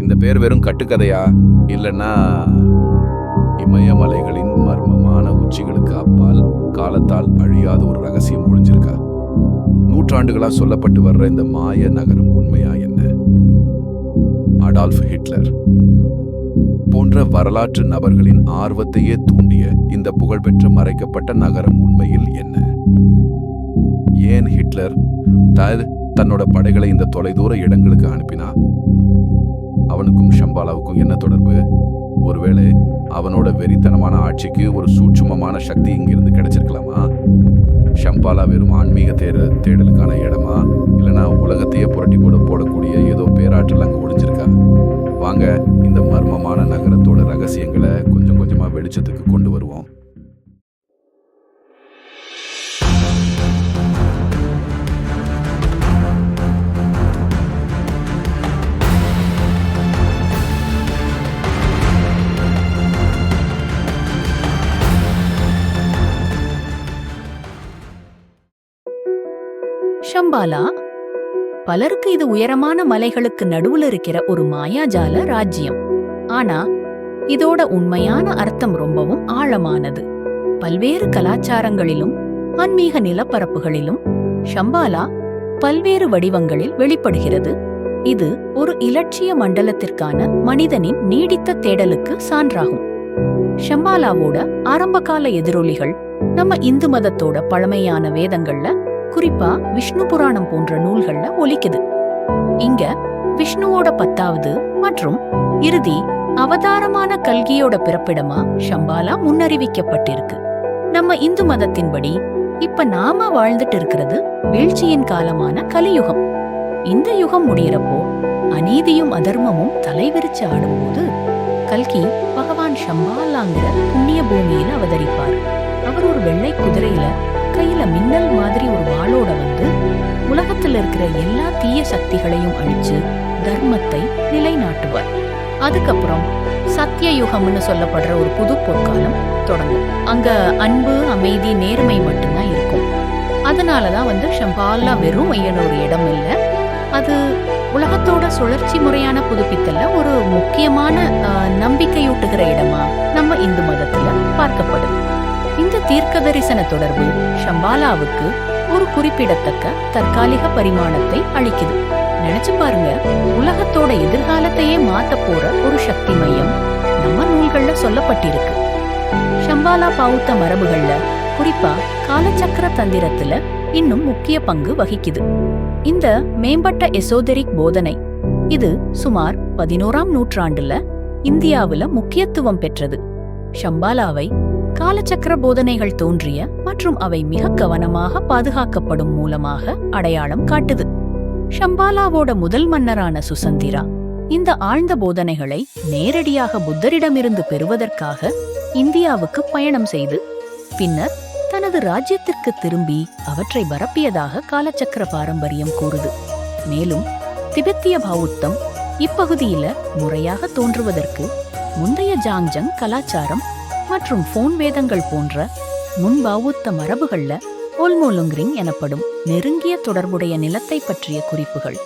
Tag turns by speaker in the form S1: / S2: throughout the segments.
S1: இந்த பேர் வெறும் கட்டுக்கதையா? இல்லைன்னா இமயமலைகளின் மர்மமான உச்சிகளுக்கு அப்பால் காலத்தால் அழியாத ஒரு ரகசியம் ஒழிஞ்சிருக்கா? நூற்றாண்டுகளாக சொல்லப்பட்டு வர்ற இந்த மாய நகரம் உண்மையா என்ன? அடால்ஃப் ஹிட்லர் போன்ற வரலாற்று நபர்களின் ஆர்வத்தையே தூண்டிய இந்த புகழ்பெற்ற மறைக்கப்பட்ட நகரம் உண்மையில் என்ன? ஏன் ஹிட்லர் த- தன்னோட படைகளை இந்த தொலைதூர இடங்களுக்கு அனுப்பினா அவனுக்கும் ஷம்பாலாவுக்கும் என்ன தொடர்பு? ஒருவேளை அவனோட வெறித்தனமான ஆட்சிக்கு ஒரு சூட்சுமமான சக்தி இங்கிருந்து கிடைச்சிருக்கலாமா? ஷம்பாலா வெறும் ஆன்மீக தேட தேடலுக்கான இடமா? இல்லைன்னா உலகத்தையே புரட்டி போட போடக்கூடிய ஏதோ பேராற்றல் அங்கே ஒழிஞ்சிருக்கா வாங்க இந்த மர்மமான நகரத்தோட ரகசியங்களை கொஞ்சம் கொஞ்சமாக வெளிச்சத்துக்கு கொண்டு வருவோம்.
S2: பெரும்பாலா? பலருக்கு இது உயரமான மலைகளுக்கு நடுவுல இருக்கிற ஒரு மாயாஜால ராஜ்யம். ஆனா இதோட உண்மையான அர்த்தம் ரொம்பவும் ஆழமானது. பல்வேறு கலாச்சாரங்களிலும் ஆன்மீக நிலப்பரப்புகளிலும் ஷம்பாலா பல்வேறு வடிவங்களில் வெளிப்படுகிறது. இது ஒரு இலட்சிய மண்டலத்திற்கான மனிதனின் நீடித்த தேடலுக்கு சான்றாகும். ஷம்பாலாவோட ஆரம்பகால எதிரொலிகள் நம்ம இந்து மதத்தோட பழமையான வேதங்கள்ல குறிப்பா விஷ்ணு புராணம் போன்ற நூல்கள்ல ஒலிக்குது. இங்க விஷ்ணுவோட பத்தாவது மற்றும் இறுதி அவதாரமான கல்கியோட பிறப்பிடமா ஷம்பாலா முன்னறிவிக்கப்பட்டிருக்கு. நம்ம இந்து மதத்தின்படி இப்ப நாம வாழ்ந்துட்டு இருக்கிறது வீழ்ச்சியின் காலமான கலியுகம். இந்த யுகம் முடியறப்போ அநீதியும் அதர்மமும் தலைவிரிச்சு ஆடும்போது கல்கி பகவான் ஷம்பாலாங்கிற புண்ணிய பூமியில அவதரிப்பார். அவர் ஒரு வெள்ளை குதிரையில கையில மின்னல் மாதிரி ஒரு வாளோட வந்து உலகத்துல இருக்கிற எல்லா தீய சக்திகளையும் அழிச்சு தர்மத்தை நிலைநாட்டுவார். அதுக்கப்புறம் சத்திய யுகம்னு சொல்லப்படுற ஒரு புது பொற்காலம் தொடங்கும். அங்க அன்பு அமைதி நேர்மை மட்டும்தான் இருக்கும். அதனாலதான் வந்து ஷம்பாலா வெறும் மையன ஒரு இடம் இல்லை. அது உலகத்தோட சுழற்சி முறையான புதுப்பித்தல்ல ஒரு முக்கியமான நம்பிக்கையூட்டுகிற இடமா நம்ம இந்து மதத்துல பார்க்கப்படுது. இந்த தீர்க்க தரிசன தொடர்பு ஷம்பாலாவுக்கு ஒரு குறிப்பிடத்தக்க தற்காலிக பரிமாணத்தை அளிக்குது. நினைச்சு பாருங்க உலகத்தோட எதிர்காலத்தையே மாத்த போற ஒரு சக்தி மையம் நம்ம நூல்கள்ல சொல்லப்பட்டிருக்கு. ஷம்பாலா பௌத்த மரபுகள்ல குறிப்பா காலச்சக்கர தந்திரத்துல இன்னும் முக்கிய பங்கு வகிக்குது. இந்த மேம்பட்ட எசோதெரிக் போதனை இது சுமார் பதினோராம் நூற்றாண்டுல இந்தியாவுல முக்கியத்துவம் பெற்றது. ஷம்பாலாவை காலச்சக்கர போதனைகள் தோன்றிய மற்றும் அவை மிக கவனமாக பாதுகாக்கப்படும் மூலமாக அடையாளம் காட்டுது. ஷம்பாலாவோட முதல் மன்னரான சுசந்திரா இந்த ஆழ்ந்த போதனைகளை நேரடியாக புத்தரிடமிருந்து பெறுவதற்காக இந்தியாவுக்கு பயணம் செய்து பின்னர் தனது ராஜ்யத்திற்கு திரும்பி அவற்றை பரப்பியதாக காலச்சக்கர பாரம்பரியம் கூறுது. மேலும் திபெத்திய பௌத்தம் இப்பகுதியில முறையாக தோன்றுவதற்கு முந்தைய ஜாங்ஜங் கலாச்சாரம் மற்றும் ஃபோன் வேதங்கள் போன்ற முன்பாவுத்த மரபுகளில் மரபுகள்ல எனப்படும் நெருங்கிய தொடர்புடைய நிலத்தை பற்றிய குறிப்புகள்.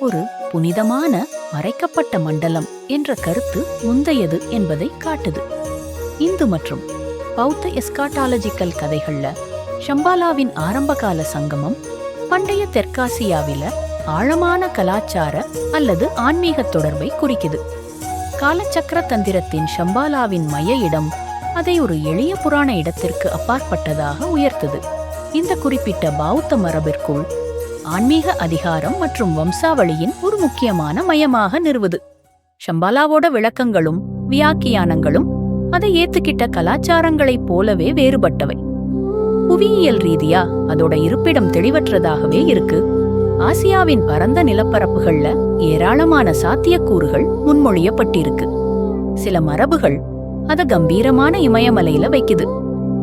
S2: ஒரு புனிதமான மறைக்கப்பட்ட மண்டலம் என்ற கருத்து முந்தையது என்பதை காட்டுது. இந்து மற்றும் பௌத்த எஸ்காட்டாலஜிக்கல் கதைகள்ல ஷம்பாலாவின் ஆரம்பகால சங்கமம் பண்டைய தெற்காசியாவில ஆழமான கலாச்சார அல்லது ஆன்மீக தொடர்பை குறிக்குது. காலச்சக்கர தந்திரத்தின் ஷம்பாலாவின் மைய இடம் அதை ஒரு எளிய புராண இடத்திற்கு அப்பாற்பட்டதாக உயர்த்தது. இந்த குறிப்பிட்ட பௌத்த மரபிற்குள் ஆன்மீக அதிகாரம் மற்றும் வம்சாவளியின் ஒரு முக்கியமான மையமாக நிறுவுது. ஷம்பாலாவோட விளக்கங்களும் வியாக்கியானங்களும் அதை ஏத்துக்கிட்ட கலாச்சாரங்களைப் போலவே வேறுபட்டவை. புவியியல் ரீதியா அதோட இருப்பிடம் தெளிவற்றதாகவே இருக்கு. ஆசியாவின் பரந்த நிலப்பரப்புகள்ல ஏராளமான சாத்தியக்கூறுகள் முன்மொழியப்பட்டிருக்கு. சில மரபுகள் அத கம்பீரமான இமயமலையில வைக்குது.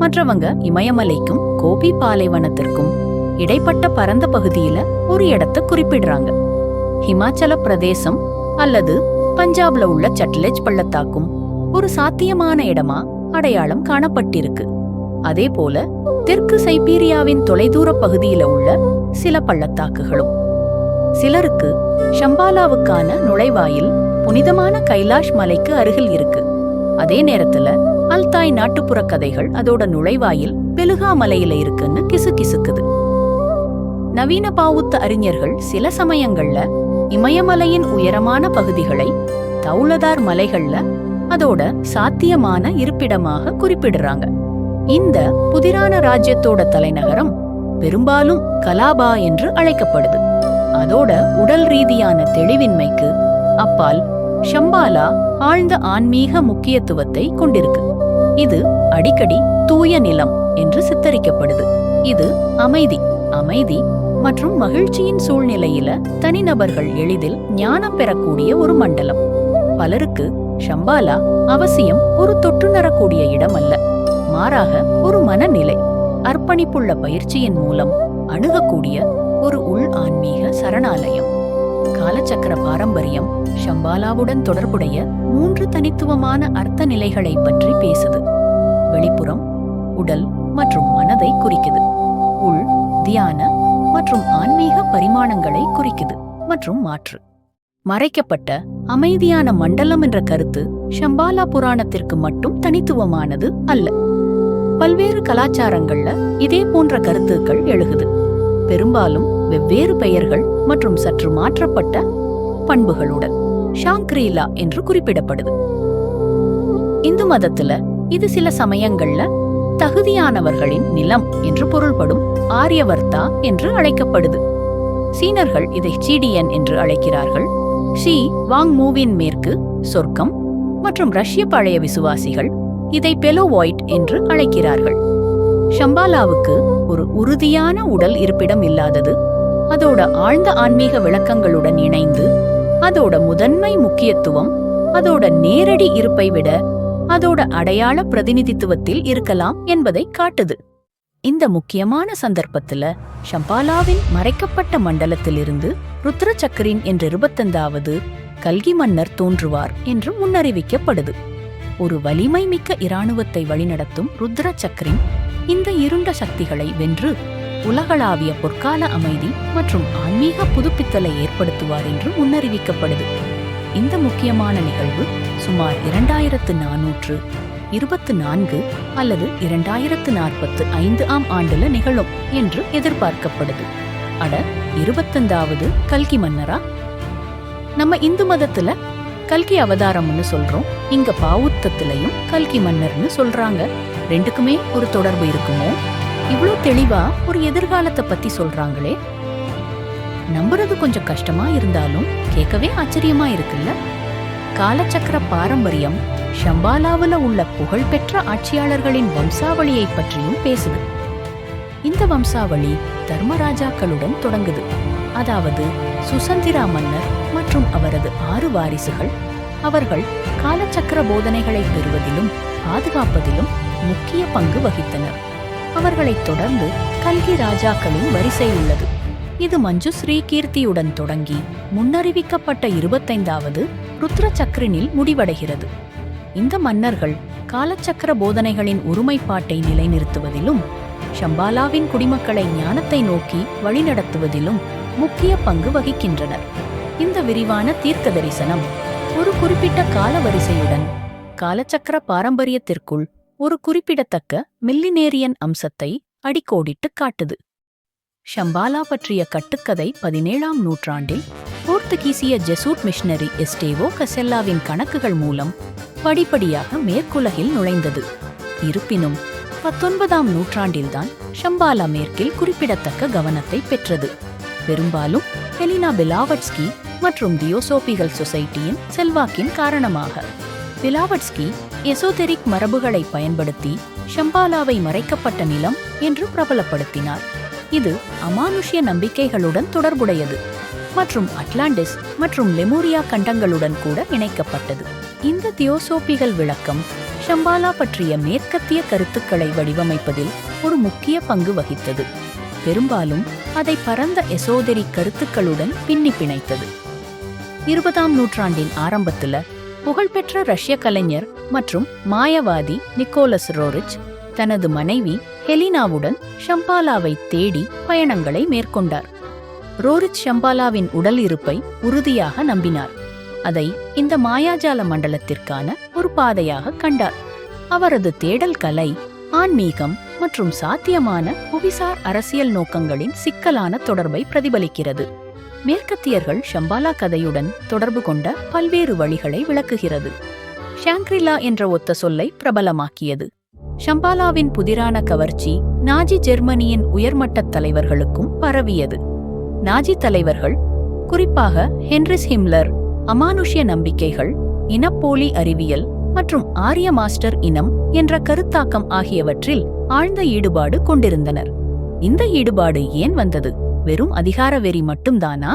S2: மற்றவங்க இமயமலைக்கும் கோபி பாலைவனத்திற்கும் இடைப்பட்ட பரந்த பகுதியில ஒரு இடத்தை குறிப்பிடுறாங்க. ஹிமாச்சல பிரதேசம் அல்லது பஞ்சாப்ல உள்ள சட்லெஜ் பள்ளத்தாக்கும் ஒரு சாத்தியமான இடமா அடையாளம் காணப்பட்டிருக்கு. அதே போல தெற்கு சைபீரியாவின் தொலைதூர பகுதியில உள்ள சில பள்ளத்தாக்குகளும். சிலருக்கு ஷம்பாலாவுக்கான நுழைவாயில் புனிதமான கைலாஷ் மலைக்கு அருகில் இருக்கு. அதே நேரத்துல அல்தாய் நாட்டுப்புற கதைகள் அதோட நுழைவாயில் பெலுகாமலையில இருக்குன்னு கிசு கிசுக்குது நவீன பாவுத்த அறிஞர்கள் சில சமயங்கள்ல இமயமலையின் உயரமான பகுதிகளை தௌலதார் மலைகள்ல அதோட சாத்தியமான இருப்பிடமாக குறிப்பிடுறாங்க. இந்த புதிரான ராஜ்யத்தோட தலைநகரம் பெரும்பாலும் கலாபா என்று அழைக்கப்படுது. அதோட உடல் ரீதியான தெளிவின்மைக்கு அப்பால் ஷம்பாலா ஆழ்ந்த ஆன்மீக முக்கியத்துவத்தை கொண்டிருக்கு. இது அடிக்கடி தூய நிலம் என்று சித்தரிக்கப்படுது. இது அமைதி அமைதி மற்றும் மகிழ்ச்சியின் சூழ்நிலையில தனிநபர்கள் எளிதில் ஞானம் பெறக்கூடிய ஒரு மண்டலம். பலருக்கு ஷம்பாலா அவசியம் ஒரு தொற்றுநரக்கூடிய இடம் அல்ல மாறாக ஒரு மனநிலை அர்ப்பணிப்புள்ள பயிற்சியின் மூலம் அணுகக்கூடிய ஒரு உள் ஆன்மீக சரணாலயம். காலச்சக்கர பாரம்பரியம் ஷம்பாலாவுடன் தொடர்புடைய மூன்று தனித்துவமான அர்த்த நிலைகளை பற்றி பேசுது. வெளிப்புறம் உடல் மற்றும் மனதை குறிக்குது. உள் தியான மற்றும் ஆன்மீக பரிமாணங்களை குறிக்குது மற்றும் மாற்று. மறைக்கப்பட்ட அமைதியான மண்டலம் என்ற கருத்து ஷம்பாலா புராணத்திற்கு மட்டும் தனித்துவமானது அல்ல. பல்வேறு கலாச்சாரங்கள்ல இதே போன்ற கருத்துக்கள் எழுகுது. பெரும்பாலும் வெவ்வேறு பெயர்கள் மற்றும் சற்று மாற்றப்பட்ட பண்புகளுடன் ஷாங்க்ரீலா என்று குறிப்பிடப்படுது. இந்து மதத்துல இது சில சமயங்கள்ல தகுதியானவர்களின் நிலம் என்று பொருள்படும் ஆரியவர்த்தா என்று அழைக்கப்படுது. சீனர்கள் இதை சீடியன் என்று அழைக்கிறார்கள். ஷி வாங் மூவின் மேற்கு சொர்க்கம் மற்றும் ரஷ்ய பழைய விசுவாசிகள் இதை பெலோவாய்ட் என்று அழைக்கிறார்கள். ஷம்பாலாவுக்கு ஒரு உறுதியான உடல் இருப்பிடம் இல்லாதது அதோட ஆழ்ந்த ஆன்மீக விளக்கங்களுடன் இணைந்து அதோட முதன்மை முக்கியத்துவம் அதோட நேரடி இருப்பை விட அதோட அடையாள பிரதிநிதித்துவத்தில் இருக்கலாம் என்பதை காட்டுது. இந்த முக்கியமான சந்தர்ப்பத்துல ஷம்பாலாவின் மறைக்கப்பட்ட மண்டலத்திலிருந்து ருத்ர சக்கரின் என்ற இருபத்தந்தாவது கல்கி மன்னர் தோன்றுவார் என்று முன்னறிவிக்கப்படுது. ஒரு வலிமை மிக்க இராணுவத்தை வழிநடத்தும் ருத்ர சக்கரின் இந்த இருண்ட சக்திகளை வென்று உலகளாவிய பொற்கால அமைதி மற்றும் ஆன்மீக புதுப்பித்தலை ஏற்படுத்துவார் என்று முன்னறிவிக்கப்படுது. இந்த முக்கியமான நிகழ்வு சுமார் இரண்டாயிரத்து நானூற்று இருபத்து நான்கு அல்லது இரண்டாயிரத்து நாற்பத்து ஐந்து ஆம் ஆண்டுல நிகழும் என்று எதிர்பார்க்கப்படுது. அட இருபத்தந்தாவது கல்கி மன்னரா? நம்ம இந்து மதத்துல கல்கி அவதாரம்னு சொல்றோம். இங்க பாவுத்தத்திலையும் கல்கி மன்னர்னு சொல்றாங்க. ரெண்டுக்குமே ஒரு தொடர்பு இருக்குமோ? இவ்வளோ தெளிவா ஒரு எதிர்காலத்தை பத்தி சொல்றாங்களே. நம்புறது கொஞ்சம் கஷ்டமா இருந்தாலும் கேட்கவே ஆச்சரியமா இருக்குல்ல? காலச்சக்கர பாரம்பரியம் ஷம்பாலாவுல உள்ள புகழ்பெற்ற ஆட்சியாளர்களின் வம்சாவளியை பற்றியும் பேசுது. இந்த வம்சாவளி தர்மராஜாக்களுடன் தொடங்குது. அதாவது சுசந்திரா மன்னர் மற்றும் அவரது ஆறு வாரிசுகள். அவர்கள் காலச்சக்கர போதனைகளை பெறுவதிலும் பாதுகாப்பதிலும் முக்கிய பங்கு வகித்தனர். அவர்களைத் தொடர்ந்து கல்கி ராஜாக்களின் வரிசை உள்ளது. இது மஞ்சுஸ்ரீ கீர்த்தியுடன் தொடங்கி முன்னறிவிக்கப்பட்ட இருபத்தைந்தாவது ருத்ர சக்கரனில் முடிவடைகிறது. இந்த மன்னர்கள் காலச்சக்கர போதனைகளின் ஒருமைப்பாட்டை நிலைநிறுத்துவதிலும் ஷம்பாலாவின் குடிமக்களை ஞானத்தை நோக்கி வழிநடத்துவதிலும் முக்கிய பங்கு வகிக்கின்றனர். இந்த விரிவான தீர்க்க தரிசனம் ஒரு குறிப்பிட்ட காலவரிசையுடன் காலச்சக்கர பாரம்பரியத்திற்குள் ஒரு குறிப்பிடத்தக்க மில்லினேரியன் அம்சத்தை அடிக்கோடிட்டு காட்டுது. ஷம்பாலா பற்றிய கட்டுக்கதை பதினேழாம் நூற்றாண்டில் போர்த்துகீசிய ஜெசூட் மிஷனரி எஸ்டேவோ கசெல்லாவின் கணக்குகள் மூலம் படிப்படியாக மேற்குலகில் நுழைந்தது. இருப்பினும் பத்தொன்பதாம் நூற்றாண்டில்தான் ஷம்பாலா மேற்கில் குறிப்பிடத்தக்க கவனத்தை பெற்றது. பெரும்பாலும் ஹெலினா பிலாவட்ஸ்கி மற்றும் தியோசோபிகள் சொசைட்டியின் செல்வாக்கின் காரணமாக. பிலாவட்ஸ்கி எசோதெரிக் மரபுகளை பயன்படுத்தி ஷம்பாலாவை மறைக்கப்பட்ட நிலம் என்று பிரபலப்படுத்தினார். இது அமானுஷ்ய நம்பிக்கைகளுடன் தொடர்புடையது மற்றும் அட்லாண்டிஸ் மற்றும் லெமூரியா கண்டங்களுடன் கூட இணைக்கப்பட்டது. இந்த தியோசோபிகள் விளக்கம் ஷம்பாலா பற்றிய மேற்கத்திய கருத்துக்களை வடிவமைப்பதில் ஒரு முக்கிய பங்கு வகித்தது. பெரும்பாலும் அதை பரந்த எசோதெரிக் கருத்துக்களுடன் பின்னி பிணைத்தது இருபதாம் நூற்றாண்டின் ஆரம்பத்தில் புகழ்பெற்ற ரஷ்ய கலைஞர் மற்றும் மாயவாதி நிக்கோலஸ் ரோரிச் தனது மனைவி ஹெலினாவுடன் ஷம்பாலாவை தேடி பயணங்களை மேற்கொண்டார். ரோரிச் ஷம்பாலாவின் உடல் இருப்பை உறுதியாக நம்பினார். அதை இந்த மாயாஜால மண்டலத்திற்கான ஒரு பாதையாக கண்டார். அவரது தேடல் கலை ஆன்மீகம் மற்றும் சாத்தியமான புவிசார் அரசியல் நோக்கங்களின் சிக்கலான தொடர்பை பிரதிபலிக்கிறது. மேற்கத்தியர்கள் ஷம்பாலா கதையுடன் தொடர்பு கொண்ட பல்வேறு வழிகளை விளக்குகிறது. ஷாங்க்ரிலா என்ற ஒத்த சொல்லை பிரபலமாக்கியது. ஷம்பாலாவின் புதிரான கவர்ச்சி நாஜி ஜெர்மனியின் உயர்மட்டத் தலைவர்களுக்கும் பரவியது. நாஜி தலைவர்கள் குறிப்பாக ஹென்ரிஸ் ஹிம்லர் அமானுஷ்ய நம்பிக்கைகள் இனப்போலி அறிவியல் மற்றும் ஆரிய மாஸ்டர் இனம் என்ற கருத்தாக்கம் ஆகியவற்றில் ஆழ்ந்த ஈடுபாடு கொண்டிருந்தனர். இந்த ஈடுபாடு ஏன் வந்தது? வெறும் அதிகார வெறி மட்டும்தானா?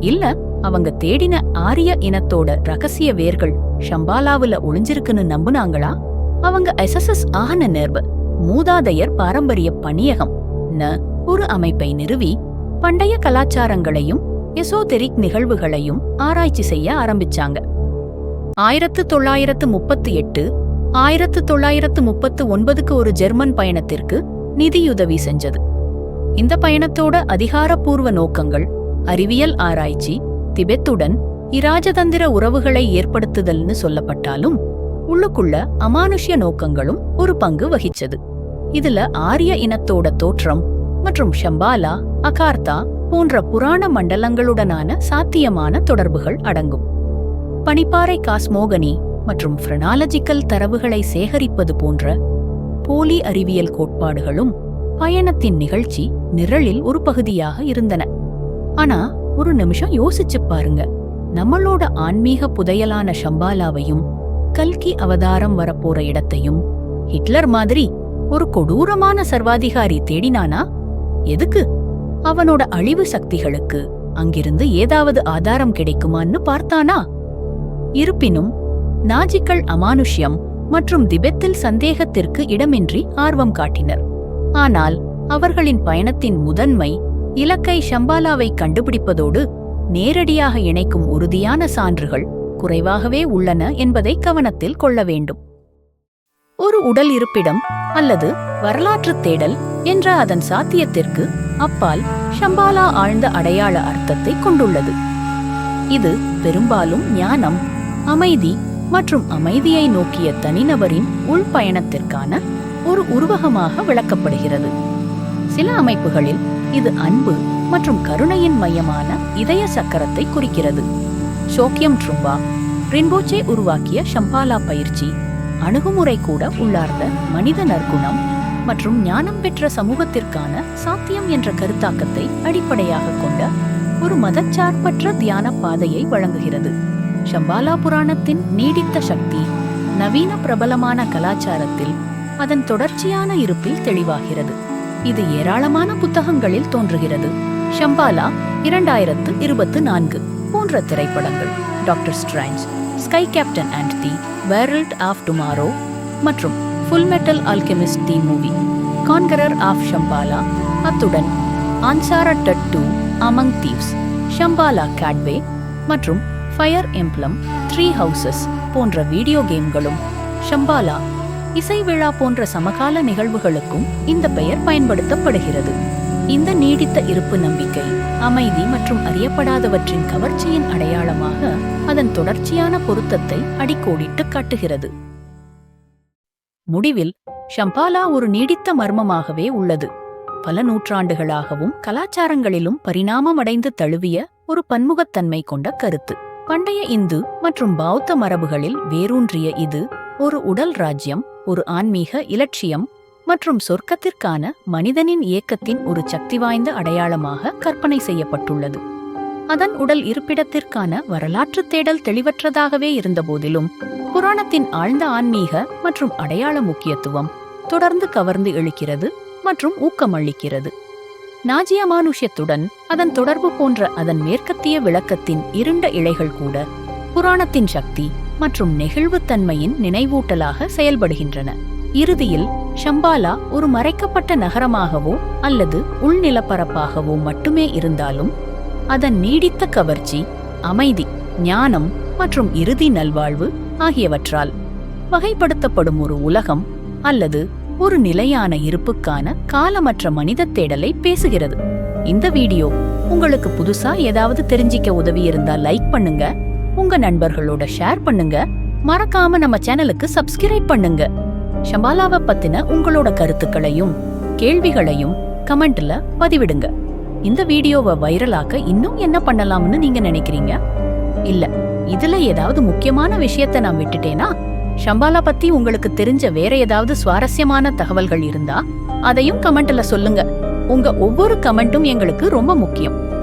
S2: இல்ல அவங்க தேடின ஆரிய இனத்தோட ரகசிய வேர்கள் ஷம்பாலாவுல ஒளிஞ்சிருக்குன்னு நம்புனாங்களா? அவங்க எஸ்எஸ்எஸ் ஆன நேர்வு மூதாதையர் பாரம்பரிய பணியகம் ந ஒரு அமைப்பை நிறுவி பண்டைய கலாச்சாரங்களையும் எசோதெரிக் நிகழ்வுகளையும் ஆராய்ச்சி செய்ய ஆரம்பிச்சாங்க. ஆயிரத்து தொள்ளாயிரத்து முப்பத்து எட்டு ஆயிரத்து தொள்ளாயிரத்து முப்பத்து ஒன்பதுக்கு ஒரு ஜெர்மன் பயணத்திற்கு நிதியுதவி செஞ்சது. இந்த பயணத்தோட அதிகாரப்பூர்வ நோக்கங்கள் அறிவியல் ஆராய்ச்சி திபெத்துடன் இராஜதந்திர உறவுகளை ஏற்படுத்துதல்னு சொல்லப்பட்டாலும் உள்ளுக்குள்ள அமானுஷ்ய நோக்கங்களும் ஒரு பங்கு வகிச்சது. இதுல ஆரிய இனத்தோட தோற்றம் மற்றும் ஷம்பாலா அகார்த்தா போன்ற புராண மண்டலங்களுடனான சாத்தியமான தொடர்புகள் அடங்கும். பனிப்பாறை காஸ்மோகனி மற்றும் ஃப்ரெனாலஜிக்கல் தரவுகளை சேகரிப்பது போன்ற போலி அறிவியல் கோட்பாடுகளும் பயணத்தின் நிகழ்ச்சி நிரலில் ஒரு பகுதியாக இருந்தன. ஆனா ஒரு நிமிஷம் யோசிச்சு பாருங்க. நம்மளோட ஆன்மீக புதையலான ஷம்பாலாவையும் கல்கி அவதாரம் வரப்போற இடத்தையும் ஹிட்லர் மாதிரி ஒரு கொடூரமான சர்வாதிகாரி தேடினானா? எதுக்கு? அவனோட அழிவு சக்திகளுக்கு அங்கிருந்து ஏதாவது ஆதாரம் கிடைக்குமான்னு பார்த்தானா? இருப்பினும் நாஜிக்கள் அமானுஷ்யம் மற்றும் திபெத்தில் சந்தேகத்திற்கு இடமின்றி ஆர்வம் காட்டினர். ஆனால் அவர்களின் பயணத்தின் முதன்மை இலக்கை ஷம்பாலாவை கண்டுபிடிப்பதோடு நேரடியாக இணைக்கும் உறுதியான சான்றுகள் குறைவாகவே உள்ளன என்பதை கவனத்தில் கொள்ள வேண்டும். ஒரு உடல் இருப்பிடம் அல்லது வரலாற்றுத் தேடல் என்ற அதன் சாத்தியத்திற்கு அப்பால் ஷம்பாலா ஆழ்ந்த அடையாள அர்த்தத்தை கொண்டுள்ளது. இது பெரும்பாலும் ஞானம் அமைதி மற்றும் அமைதியை நோக்கிய தனிநபரின் உள்பயணத்திற்கான ஒரு உருவகமாக விளக்கப்படுகிறது. சில அமைப்புகளில் இது அன்பு மற்றும் கருணையின் மையமான இதய சக்கரத்தை குறிக்கிறது. சோக்கியம் ட்ரும்பா ரின்போச்சே உருவாக்கிய ஷம்பாலா பயிற்சி அணுகுமுறை கூட உள்ளார்ந்த மனித நற்குணம் மற்றும் ஞானம் பெற்ற சமூகத்திற்கான சாத்தியம் என்ற கருத்தாக்கத்தை அடிப்படையாக கொண்ட ஒரு மதச்சார்பற்ற தியான பாதையை வழங்குகிறது. ஷம்பாலா புராணத்தின் நீடித்த சக்தி நவீன பிரபலமான கலாச்சாரத்தில் அதன் தொடர்ச்சியான இருப்பில் தெளிவாகிறது. இது ஏராளமான புத்தகங்களில் தோன்றுகிறது. ஷம்பாலா இரண்டாயிரத்து இருபத்து நான்கு. போன்ற திரைப்படங்கள். Doctor strange sky captain and the world of tomorrow மற்றும் full metal alchemist the movie conqueror of Shambhala அத்துடன் uncharted two among thieves Shambhala gateway மற்றும் ஃபயர் எம்ப்ளம் த்ரீ ஹவுசஸ் போன்ற வீடியோ கேம்களும் ஷம்பாலா இசை விழா போன்ற சமகால நிகழ்வுகளுக்கும் இந்த பெயர் பயன்படுத்தப்படுகிறது. இந்த நீடித்த இருப்பு நம்பிக்கை அமைதி மற்றும் அறியப்படாதவற்றின் கவர்ச்சியின் அடையாளமாக அதன் தொடர்ச்சியான பொருத்தத்தை அடிக்கோடிட்டு காட்டுகிறது. முடிவில் ஷம்பாலா ஒரு நீடித்த மர்மமாகவே உள்ளது. பல நூற்றாண்டுகளாகவும் கலாச்சாரங்களிலும் பரிணாமமடைந்து தழுவிய ஒரு பன்முகத்தன்மை கொண்ட கருத்து. பண்டைய இந்து மற்றும் பௌத்த மரபுகளில் வேரூன்றிய இது ஒரு உடல் ராஜ்யம் ஒரு ஆன்மீக இலட்சியம் மற்றும் சொர்க்கத்திற்கான மனிதனின் இயக்கத்தின் ஒரு சக்தி வாய்ந்த அடையாளமாக கற்பனை செய்யப்பட்டுள்ளது. அதன் உடல் இருப்பிடத்திற்கான வரலாற்று தேடல் தெளிவற்றதாகவே இருந்தபோதிலும் புராணத்தின் ஆழ்ந்த ஆன்மீக மற்றும் அடையாள முக்கியத்துவம் தொடர்ந்து கவர்ந்து இழுக்கிறது மற்றும் ஊக்கமளிக்கிறது. நாஜிய மானுஷ்யத்துடன் அதன் தொடர்பு போன்ற அதன் மேற்கத்திய விளக்கத்தின் இருண்ட இழைகள் கூட புராணத்தின் சக்தி மற்றும் நெகிழ்வுத்தன்மையின் நினைவூட்டலாக செயல்படுகின்றன. இறுதியில் ஷம்பாலா ஒரு மறைக்கப்பட்ட நகரமாகவோ அல்லது உள்நிலப்பரப்பாகவோ மட்டுமே இருந்தாலும் அதன் நீடித்த கவர்ச்சி அமைதி ஞானம் மற்றும் இறுதி நல்வாழ்வு ஆகியவற்றால் வகைப்படுத்தப்படும் ஒரு உலகம் அல்லது ஒரு நிலையான இருப்புக்கான காலமற்ற மனித தேடலை பேசுகிறது. இந்த வீடியோ உங்களுக்கு புதுசா ஏதாவது தெரிஞ்சிக்க உதவி இருந்தால் லைக் பண்ணுங்க. உங்க நண்பர்களோட ஷேர் பண்ணுங்க. மறக்காம நம்ம சேனலுக்கு சப்ஸ்கிரைப் பண்ணுங்க. ஷம்பாலாவை பத்தின உங்களோட கருத்துக்களையும் கேள்விகளையும் கமெண்ட்ல பதிவிடுங்க. இந்த வீடியோவை வைரலாக்க இன்னும் என்ன பண்ணலாம்னு நீங்க நினைக்கிறீங்க? இல்ல இதுல ஏதாவது முக்கியமான விஷயத்த நான் விட்டுட்டேனா? ஷம்பாலா பத்தி உங்களுக்கு தெரிஞ்ச வேற ஏதாவது சுவாரஸ்யமான தகவல்கள் இருந்தா அதையும் கமெண்ட்ல சொல்லுங்க. உங்க ஒவ்வொரு கமெண்ட்டும் எங்களுக்கு ரொம்ப முக்கியம்.